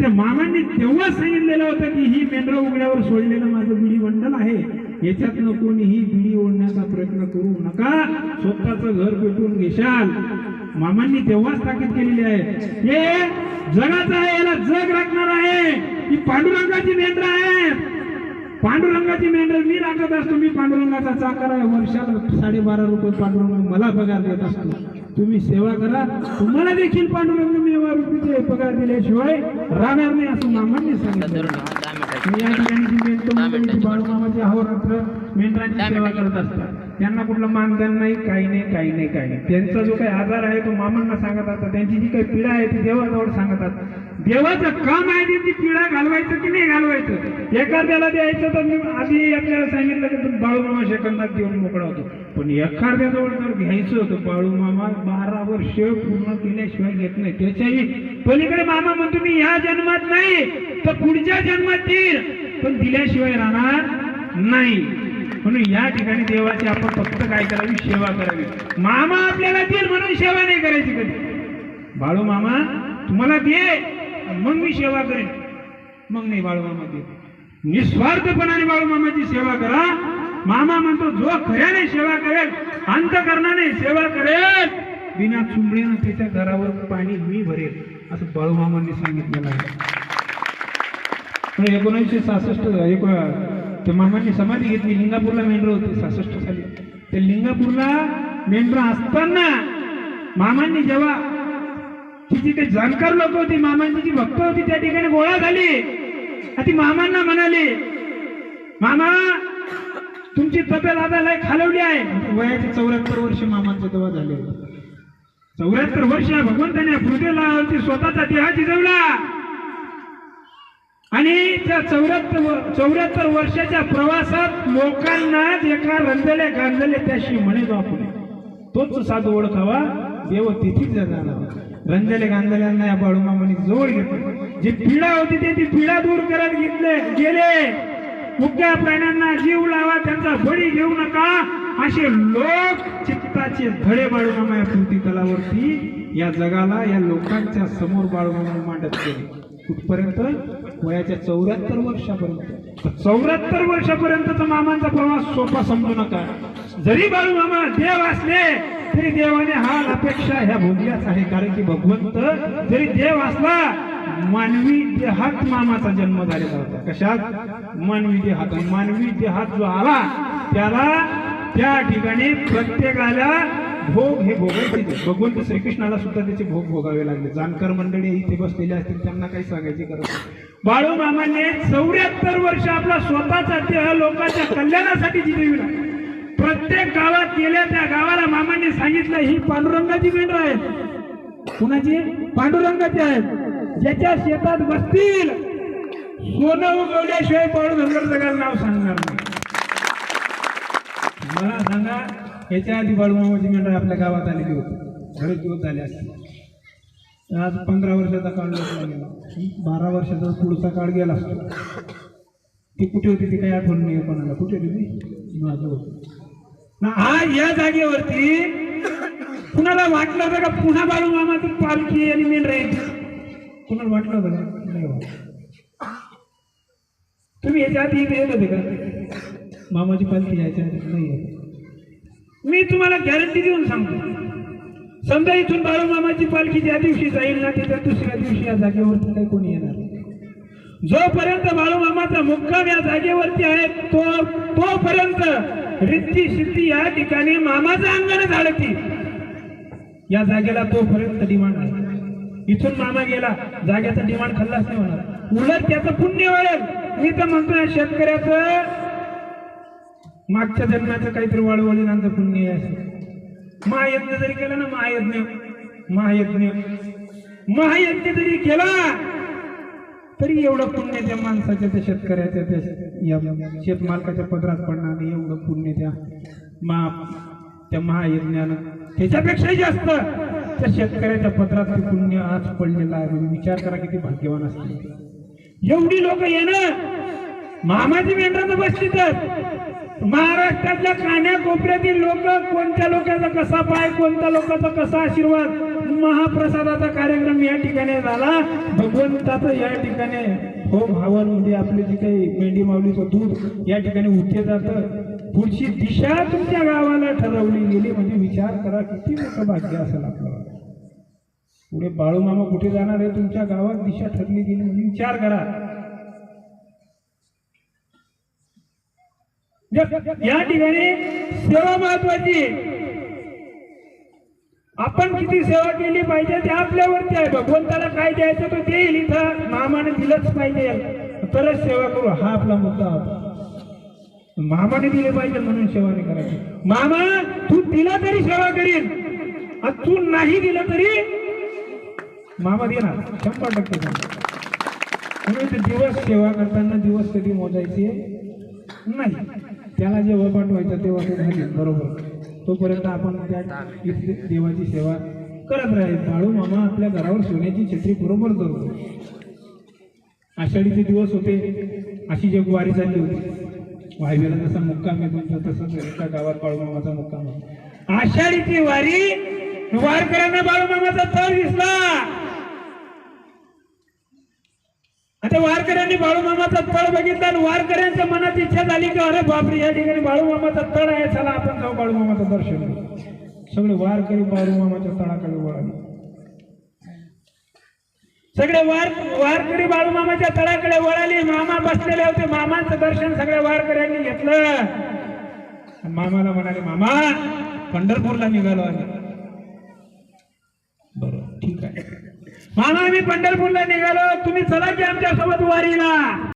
माझ्या मामांनी तेव्हा सांगितलेलं होतं की ही मेंढरं उघड्यावर सोडलेलं माझं बिडी बंडल आहे. याच्यातनं कोणीही बिडी ओढण्याचा प्रयत्न करू नका. स्वतःचं घर पेटून घेशाल. मामांनी तेव्हाच ताकीद केलेली आहे. हे जगाचं आहे याला जग राखणार आहे. ही पांडुरंगाची मेंढरं आहे पांडुरंगाची मेंढर मी राखत असतो मी पांडुरंगाचा चाकर आहे. वर्षाला साडेबारा रुपये पांडुरंग मला पगार देत असतो. तुम्ही सेवा करा. तुम्हाला देखील पांडुरंग मेवा रुपये पगार दिल्याशिवाय राहणार नाही असं मामांनी सांगितलं. मी या ठिकाणी बाळूमामाची अहोरात्र मेंढरांची सेवा करत असतात. त्यांना कुठलं मानधन नाही काही नाही काही नाही काही नाही. त्यांचा जो काही आजार आहे तो मामांना सांगत असतात. त्यांची जी काही पीडा आहे ती देवाजवळ सांगतात देवाचं काम आहे त्यांची पीडा घालवायचं की नाही घालवायचं? एखाद्याला द्यायचं तर मी आधी आपल्याला सांगितलं की तू बाळूमामा सेकंदात देऊन मोकळा होतो. पण एखाद्याजवळ जर घ्यायचं होतं बाळूमामा बारा वर्ष पूर्ण केल्याशिवाय घेत नाही. त्याच्याही पलीकडे मामा म्हणतो मी ह्या जन्मात नाही तर पुढच्या जन्मात देईल पण दिल्याशिवाय राहणार नाही. म्हणून या ठिकाणी देवाची आपण फक्त काय करावी? सेवा करावी. मामा आपल्याला देईल म्हणून सेवा नाही करायची कधी. बाळू मामा तुम्हाला दे मग मी सेवा करेन. मग नाही बाळू मामा दे. निस्वार्थपणाने बाळू मामाची सेवा करा मामा म्हणतो जो खऱ्याने सेवा करेल अंतकरणाने सेवा करेल. बिना चुंबळीनं त्याच्या घरावर पाणी मी भरेल असं बाळू मामांनी सांगितलेलं आहे. एकोणीसशे सहासष्ट एक त्या मामांनी समाधी घेतली लिंगापूरला मेंढर होते सहासष्ट साली. ते लिंगापूरला मेंढर असताना मामांनी जेव्हा तिची ते जाणकार लोक होती मामांची जी भक्त होती त्या ठिकाणी गोळा झाली. ती मामांना म्हणाली मामा तुमची तब्येत आता लय खालवली आहे. वयाचे चौऱ्याहत्तर वर्ष मामांचं तेव्हा झाले. चौऱ्याहत्तर वर्ष भगवंताने हृदयाला स्वतःचा देह जिजवला. आणि त्या चौऱ्याहत्तर चौऱ्याहत्तर वर्षाच्या प्रवासात लोकांना जे का रंजले गांजले त्याशी म्हणे आपण. तोच साधू ओळखावा देव तिथीच जाणार. रंजले गांजल्यांना या बाळूमामाने जवळ घेतलं. जी पीडा होती ते ती पीडा दूर करत घेतले गेले. मुक्या प्राण्यांना जीव लावा त्यांचा बळी घेऊ नका. असे लोक चित्ताचे धडे बाळूमामा या कृती तलावरती या जगाला या लोकांच्या समोर बाळूमामा मांडत केले कुठपर्यंत? वयाच्या चौऱ्याहत्तर वर्षापर्यंत. चौऱ्याहत्तर वर्षापर्यंतचा मामांचा प्रवास सोपा समजू नका. जरी बाळू मामा देव असले तरी देवाने हाल अपेक्षा ह्या भोगल्याच आहे. कारण की भगवंत जरी देव असला मानवी देहात मामाचा जन्म झालेला होता. कशात? मानवी देहात. मानवी देहात जो आला त्याला त्या ठिकाणी प्रत्येकाला भोग हे भोगायचे. भगवंत श्रीकृष्णाला सुद्धा त्याचे भोग भोगावे लागले. जाणकार मंडळी इथे बसलेले असतील त्यांना काही सांगायची गरज नाही. बाळू मामाने चौऱ्याहत्तर वर्ष आपला स्वतःचा देह लोकांच्या कल्याणासाठी जिजविला प्रत्येक गावात गेल्या त्या गावाला मामा त्यांनी सांगितलं ही पांडुरंगाची मेंढर आहेत कुणाची? पांडुरंगाची आहेत ज्याच्या शेतात बसतील. सोनं उगवल्याशिवाय बाळू धनगर नाव सांगणार नाही. मला सांगा याच्या आधी बाळूमामाची मेंढर आपल्या गावात आलेली होती. घरी दिवस झाले असते आज पंधरा वर्षाचा काळ लोकला गेला. बारा वर्षाचा पुढचा काळ गेला असतो. ती कुठे होती ती काही आठवण नाही कोणाला. कुठे होती ती? माझं होती. आज या जागेवरती कुणाला वाटलं होतं का पुन्हा बाळूमामाची पालखी आणि मेन राहील कुणाला वाटलं होतं का नाही तुम्ही याच्या आधी इकडे येत होते का? मामाची पालखी यायच्या आधी नाही मी तुम्हाला गॅरंटी देऊन सांगतो. समजा इथून बाळूमामाची पालखी ज्या दिवशी जाईल ना तिथं दुसऱ्या दिवशी या जागेवरती काही कोणी येणार जोपर्यंत बाळूमामाचा मुक्काम या जागेवरती आहे तो तोपर्यंत रिद्धी सिद्धी या ठिकाणी मामाचं अंगण झालं ती या जागेला तोपर्यंत डिमांड आहे. इथून मामा गेला जागेचा डिमांड खाल्लाच नाही होणार. उलट त्याचं पुण्य वळेल मी तर म्हणतो या शेतकऱ्याचं मागच्या जन्माचं काहीतरी वळवळीनंतर पुण्य असेल महायज्ञ जरी केला ना महायज्ञ महायज्ञ. महायज्ञ जरी केला तरी एवढं पुण्य त्या माणसाच्या त्या शेतकऱ्याच्या त्या या शेतमालकाच्या पदरात पडणार नाही एवढं पुण्य त्या मा त्या महायज्ञानं त्याच्यापेक्षाही जास्त त्या शेतकऱ्याच्या पदरात पुण्य आज पडलेलं आहे. म्हणजे विचार करा किती भाग्यवान असतील एवढी लोक येणं मामाची मेंढराचं तर महाराष्ट्रातल्या कान्या कोपऱ्यातील लोक कोणत्या लोकांचा कसा पाय कोणत्या लोकांचा कसा आशीर्वाद? महाप्रसादाचा कार्यक्रम या ठिकाणी झाला. भगवंताचं या ठिकाणी हो भावांमध्ये आपले जे काही मेंढी माऊलीचं दूध या ठिकाणी उठे जातं. पुढची दिशा तुमच्या गावाला ठरवली गेली. म्हणजे विचार करा किती मोठं भाग्य असेल आपलं पुढे बाळूमामा कुठे जाणार आहे? तुमच्या गावात दिशा ठरली गेली म्हणजे विचार करा. या ठिकाणी सेवा महत्वाची आहे. आपण किती सेवा केली पाहिजे ते आपल्यावरती आहे भगवंताला काय द्यायचं तो देईल इथं. मामाने दिलंच पाहिजे. तरच सेवा करू. हा आपला मुद्दा होता. मामाने दिले पाहिजे म्हणून सेवा नाही करायची. मामा तू दिला तरी सेवा करीन. आणि तू नाही दिलं तरी मामा देणार शंभर टक्के म्हणून ते दिवस सेवा करताना दिवस कधी मोजायचे? नाही. त्याला जेव्हा पाठवायचं तेव्हा तो बरोबर. तोपर्यंत आपण त्या देवाची सेवा करत राहील. बाळू मामा आपल्या घरावर सोन्याची छत्री बरोबर करतो आषाढीचे दिवस होते. अशी जग वारी चालली होती. वायव्याला जसा मुक्काम आहे तुमचा तसंच एका गावात बाळूमामाचा मुक्काम आहे. आषाढीची वारी वारकऱ्यांना बाळूमामाचा थर दिसला. वारकऱ्यांनी बाळूमामाचा तळ बघितला आणि वारकऱ्यांच्या मनात इच्छा झाली की अरे बापरे या ठिकाणी बाळूमामाचा तळ आहे चला आपण जाऊ बाळूमामाचं दर्शन सगळे वारकरी बाळूमामाच्या तळाकडे वळाले सगळे वार वारकरी बाळूमामाच्या तळाकडे वळाले मामा बसलेले होते. मामांचं दर्शन सगळ्या वारकऱ्यांनी घेतलं. मामाला म्हणाले मामा पंढरपूरला निघालो आम्ही. बरं ठीक आहे. मामा आम्ही पंढरपूरला निघालो. तुम्ही चला की आमच्यासोबत वारीला.